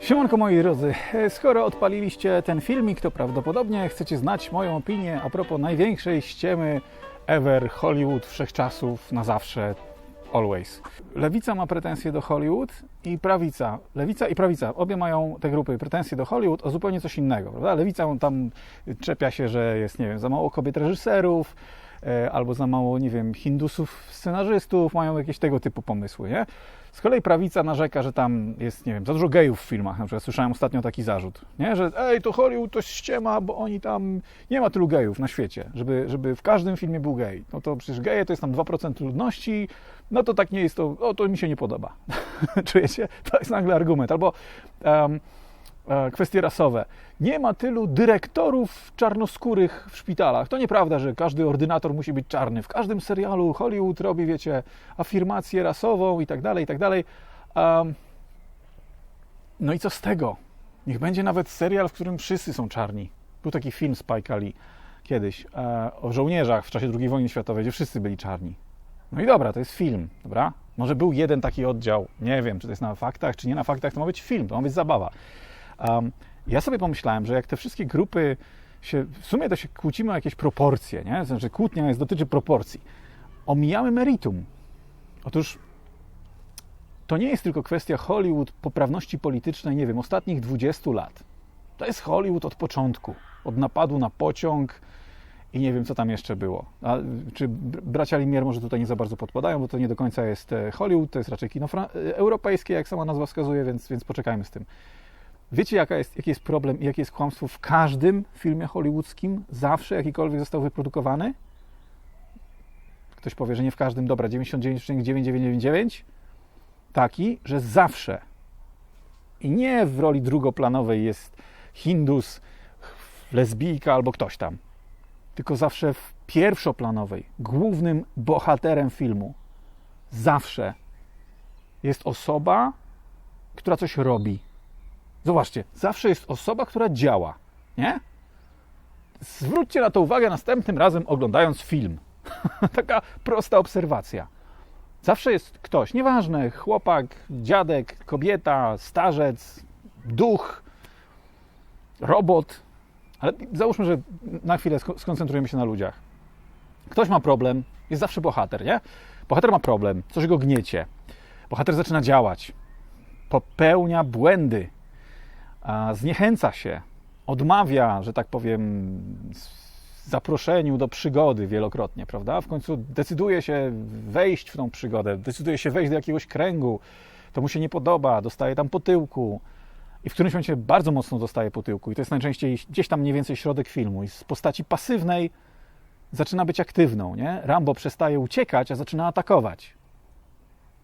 Siemanko moi drodzy, skoro odpaliliście ten filmik, to prawdopodobnie chcecie znać moją opinię a propos największej ściemy ever Hollywood wszechczasów na zawsze, always. Lewica ma pretensje do Hollywood i prawica, lewica i prawica, obie mają te grupy pretensje do Hollywood o zupełnie coś innego, prawda? Lewica tam czepia się, że jest, nie wiem, za mało kobiet reżyserów, e, albo za mało, nie wiem, hindusów scenarzystów, mają jakieś tego typu pomysły, nie? Z kolei prawica narzeka, że tam jest, nie wiem, za dużo gejów w filmach. Na przykład słyszałem ostatnio taki zarzut, nie? że ej, to Hollywood to ściema, bo oni tam, nie ma tylu gejów na świecie, żeby, żeby w każdym filmie był gej. No to przecież geje to jest tam 2% ludności, no to tak nie jest to, o, to mi się nie podoba. Czujecie? To jest nagle argument. Albo um, kwestie rasowe. Nie ma tylu dyrektorów czarnoskórych w szpitalach. To nieprawda, że każdy ordynator musi być czarny. W każdym serialu Hollywood robi, wiecie, afirmację rasową i tak dalej, i tak dalej. No i co z tego? Niech będzie nawet serial, w którym wszyscy są czarni. Był taki film Spike Lee kiedyś e, o żołnierzach w czasie II wojny światowej, gdzie wszyscy byli czarni. No i dobra, to jest film, dobra? Może był jeden taki oddział, nie wiem, czy to jest na faktach, czy nie na faktach, to ma być film, to ma być zabawa. Um, ja sobie pomyślałem, że jak te wszystkie grupy się, w sumie to się kłócimy o jakieś proporcje, nie? Znaczy kłótnia jest, dotyczy proporcji. Omijamy meritum. Otóż to nie jest tylko kwestia Hollywood, poprawności politycznej, nie wiem, ostatnich 20 lat. To jest Hollywood od początku, od napadu na pociąg i nie wiem, co tam jeszcze było. A, czy bracia Limier może tutaj nie za bardzo podpadają, bo to nie do końca jest e, Hollywood, to jest raczej kino e, europejskie, jak sama nazwa wskazuje, więc, więc poczekajmy z tym. Wiecie, jaka jest, jaki jest problem i jakie jest kłamstwo w każdym filmie hollywoodzkim, zawsze jakikolwiek został wyprodukowany? Ktoś powie, że nie w każdym, dobra, 99,9999 taki, że zawsze. I nie w roli drugoplanowej jest Hindus, lesbijka albo ktoś tam, tylko zawsze w pierwszoplanowej, głównym bohaterem filmu. Zawsze jest osoba, która coś robi Zobaczcie, zawsze jest osoba, która działa, nie? Zwróćcie na to uwagę następnym razem oglądając film. Taka prosta obserwacja. Zawsze jest ktoś, nieważne, chłopak, dziadek, kobieta, starzec, duch, robot, ale załóżmy, że na chwilę skoncentrujemy się na ludziach. Ktoś ma problem, jest zawsze bohater, nie? Bohater ma problem, coś go gniecie. Bohater zaczyna działać, popełnia błędy, zniechęca się, odmawia, że tak powiem, zaproszeniu do przygody wielokrotnie, prawda? W końcu decyduje się wejść w tą przygodę, decyduje się wejść do jakiegoś kręgu, to mu się nie podoba, dostaje tam po tyłku i w którymś momencie bardzo mocno dostaje po tyłku i to jest najczęściej gdzieś tam mniej więcej środek filmu i z postaci pasywnej zaczyna być aktywną, nie? Rambo przestaje uciekać, a zaczyna atakować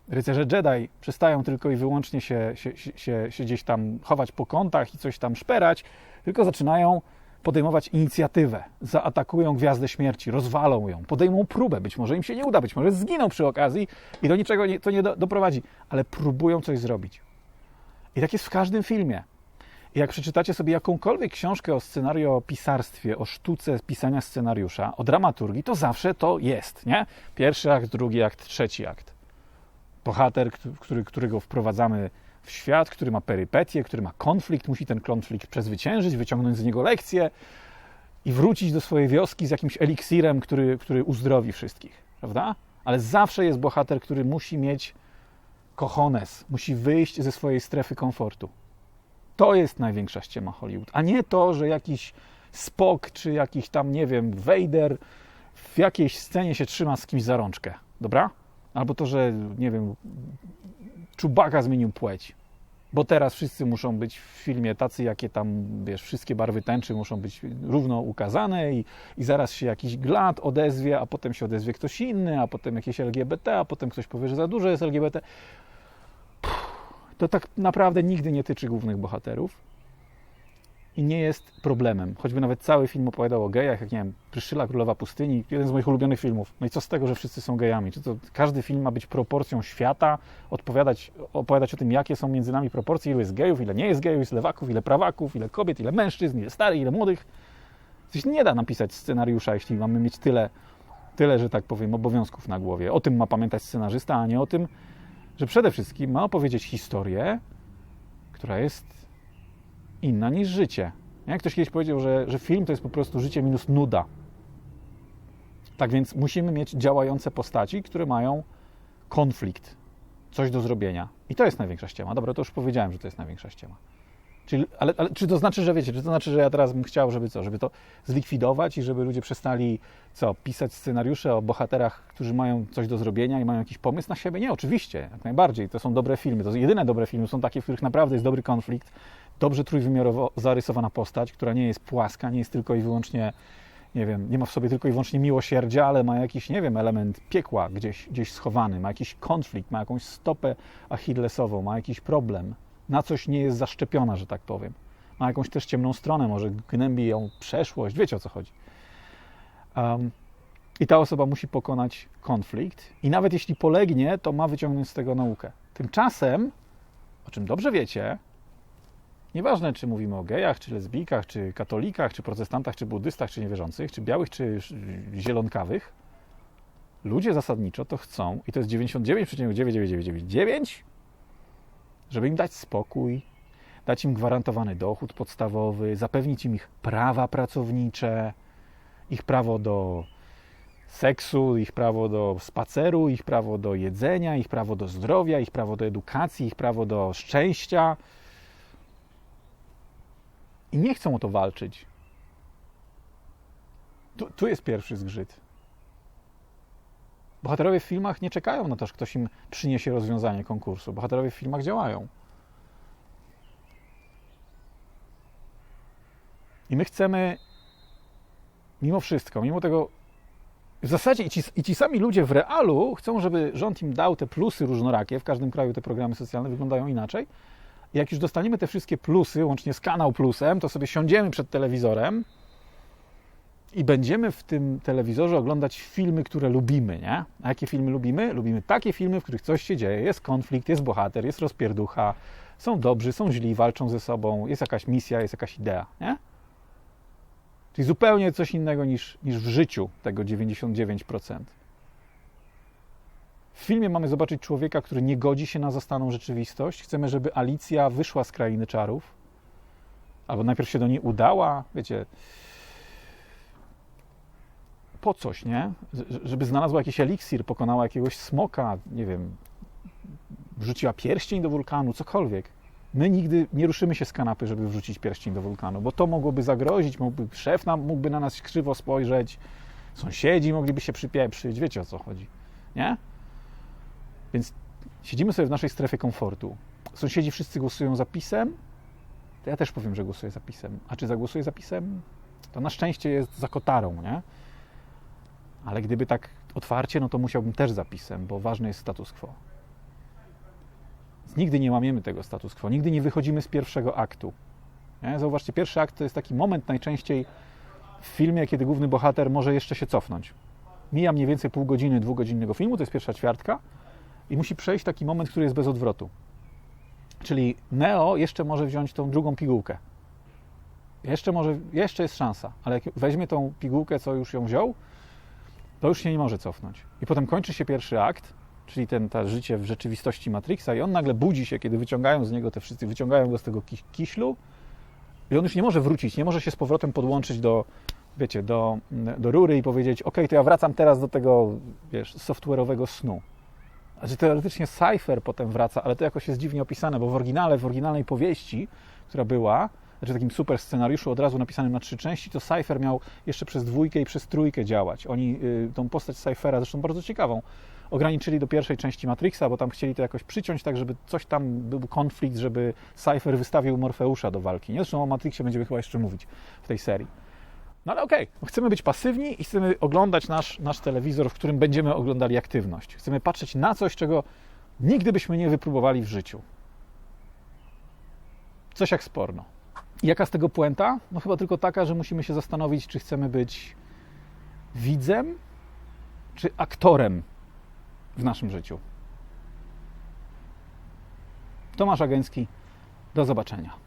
rycerze Jedi przestają tylko i wyłącznie się, się, się, się gdzieś tam chować po kątach i coś tam szperać, tylko zaczynają podejmować inicjatywę, zaatakują Gwiazdę Śmierci, rozwalą ją, podejmą próbę, być może im się nie uda, być może zginą przy okazji i do niczego nie, to nie do, doprowadzi, ale próbują coś zrobić. I tak jest w każdym filmie. I jak przeczytacie sobie jakąkolwiek książkę o scenariopisarstwie, o sztuce pisania scenariusza, o dramaturgii, to zawsze to jest, nie? Pierwszy akt, drugi akt, trzeci akt bohater, który, którego wprowadzamy w świat, który ma perypetie, który ma konflikt, musi ten konflikt przezwyciężyć, wyciągnąć z niego lekcje i wrócić do swojej wioski z jakimś eliksirem, który, który uzdrowi wszystkich, prawda? Ale zawsze jest bohater, który musi mieć kochones, musi wyjść ze swojej strefy komfortu. To jest największa ściema Hollywood, a nie to, że jakiś Spock czy jakiś tam, nie wiem, Vader w jakiejś scenie się trzyma z kimś za rączkę, dobra? Albo to, że, nie wiem, Czubaka zmienił płeć. Bo teraz wszyscy muszą być w filmie tacy, jakie tam, wiesz, wszystkie barwy tęczy muszą być równo ukazane i, i zaraz się jakiś glad odezwie, a potem się odezwie ktoś inny, a potem jakieś LGBT, a potem ktoś powie, że za dużo jest LGBT. To tak naprawdę nigdy nie tyczy głównych bohaterów i nie jest problemem. Choćby nawet cały film opowiadał o gejach, jak nie wiem, Pryszyla Królowa Pustyni, jeden z moich ulubionych filmów. No i co z tego, że wszyscy są gejami? Czy to każdy film ma być proporcją świata, odpowiadać, opowiadać o tym, jakie są między nami proporcje, ile jest gejów, ile nie jest gejów, ile lewaków, ile prawaków, ile kobiet, ile mężczyzn, ile starych, ile młodych. Coś nie da napisać scenariusza, jeśli mamy mieć tyle, tyle, że tak powiem, obowiązków na głowie. O tym ma pamiętać scenarzysta, a nie o tym, że przede wszystkim ma opowiedzieć historię, która jest inna niż życie. Jak ktoś kiedyś powiedział, że, że film to jest po prostu życie minus nuda. Tak więc musimy mieć działające postaci, które mają konflikt, coś do zrobienia. I to jest największa ściema. Dobra, to już powiedziałem, że to jest największa ściema. Czyli, ale, ale czy to znaczy, że wiecie, czy to znaczy, że ja teraz bym chciał, żeby co, żeby to zlikwidować i żeby ludzie przestali co, pisać scenariusze o bohaterach, którzy mają coś do zrobienia i mają jakiś pomysł na siebie? Nie, oczywiście, jak najbardziej. To są dobre filmy. To jedyne dobre filmy są takie, w których naprawdę jest dobry konflikt, dobrze trójwymiarowo zarysowana postać, która nie jest płaska, nie jest tylko i wyłącznie nie wiem, nie ma w sobie tylko i wyłącznie miłosierdzia, ale ma jakiś, nie wiem, element piekła gdzieś, gdzieś schowany, ma jakiś konflikt, ma jakąś stopę achillesową, ma jakiś problem, na coś nie jest zaszczepiona, że tak powiem. Ma jakąś też ciemną stronę, może gnębi ją przeszłość, wiecie o co chodzi. Um, I ta osoba musi pokonać konflikt, i nawet jeśli polegnie, to ma wyciągnąć z tego naukę. Tymczasem, o czym dobrze wiecie, Nieważne, czy mówimy o gejach, czy lesbijkach, czy katolikach, czy protestantach, czy buddystach, czy niewierzących, czy białych, czy zielonkawych, ludzie zasadniczo to chcą, i to jest 99,99999, żeby im dać spokój, dać im gwarantowany dochód podstawowy, zapewnić im ich prawa pracownicze, ich prawo do seksu, ich prawo do spaceru, ich prawo do jedzenia, ich prawo do zdrowia, ich prawo do edukacji, ich prawo do szczęścia i nie chcą o to walczyć. Tu, tu jest pierwszy zgrzyt. Bohaterowie w filmach nie czekają na to, że ktoś im przyniesie rozwiązanie konkursu. Bohaterowie w filmach działają. I my chcemy, mimo wszystko, mimo tego, w zasadzie i ci, i ci, sami ludzie w realu chcą, żeby rząd im dał te plusy różnorakie. W każdym kraju te programy socjalne wyglądają inaczej jak już dostaniemy te wszystkie plusy, łącznie z kanał plusem, to sobie siądziemy przed telewizorem i będziemy w tym telewizorze oglądać filmy, które lubimy, nie? A jakie filmy lubimy? Lubimy takie filmy, w których coś się dzieje, jest konflikt, jest bohater, jest rozpierducha, są dobrzy, są źli, walczą ze sobą, jest jakaś misja, jest jakaś idea, nie? Czyli zupełnie coś innego niż, niż w życiu tego 99%. W filmie mamy zobaczyć człowieka, który nie godzi się na zastaną rzeczywistość. Chcemy, żeby Alicja wyszła z krainy czarów. Albo najpierw się do niej udała, wiecie, po coś, nie? Żeby znalazła jakiś eliksir, pokonała jakiegoś smoka, nie wiem, wrzuciła pierścień do wulkanu, cokolwiek. My nigdy nie ruszymy się z kanapy, żeby wrzucić pierścień do wulkanu, bo to mogłoby zagrozić, mógłby, szef nam, mógłby na nas krzywo spojrzeć, sąsiedzi mogliby się przypieprzyć, wiecie o co chodzi, nie? Więc siedzimy sobie w naszej strefie komfortu. Sąsiedzi wszyscy głosują zapisem, to ja też powiem, że głosuję zapisem. A czy zagłosuję zapisem? To na szczęście jest za kotarą, nie? Ale gdyby tak otwarcie, no to musiałbym też zapisem, bo ważny jest status quo. Nigdy nie łamiemy tego status quo, nigdy nie wychodzimy z pierwszego aktu. Nie? Zauważcie, pierwszy akt to jest taki moment najczęściej w filmie, kiedy główny bohater może jeszcze się cofnąć. Mija mniej więcej pół godziny, dwugodzinnego filmu, to jest pierwsza ćwiartka, i musi przejść taki moment, który jest bez odwrotu. Czyli Neo jeszcze może wziąć tą drugą pigułkę. Jeszcze może, jeszcze jest szansa, ale jak weźmie tą pigułkę, co już ją wziął, to już się nie może cofnąć. I potem kończy się pierwszy akt, czyli ten ta życie w rzeczywistości Matrixa i on nagle budzi się, kiedy wyciągają z niego te wszyscy, wyciągają go z tego kiślu i on już nie może wrócić, nie może się z powrotem podłączyć do, wiecie, do, do rury i powiedzieć, ok, to ja wracam teraz do tego, wiesz, software'owego snu. Znaczy teoretycznie Cypher potem wraca, ale to jakoś jest dziwnie opisane, bo w oryginale, w oryginalnej powieści, która była, znaczy takim super scenariuszu od razu napisanym na trzy części, to Cypher miał jeszcze przez dwójkę i przez trójkę działać. Oni y, tą postać Cyphera, zresztą bardzo ciekawą, ograniczyli do pierwszej części Matrixa, bo tam chcieli to jakoś przyciąć tak, żeby coś tam był konflikt, żeby Cypher wystawił Morfeusza do walki. Nie? Zresztą o Matrixie będziemy chyba jeszcze mówić w tej serii. No ale okej, okay. chcemy być pasywni i chcemy oglądać nasz, nasz telewizor, w którym będziemy oglądali aktywność. Chcemy patrzeć na coś, czego nigdy byśmy nie wypróbowali w życiu. Coś jak sporno. I jaka z tego puenta? No chyba tylko taka, że musimy się zastanowić, czy chcemy być widzem, czy aktorem w naszym życiu. Tomasz Agencki, do zobaczenia.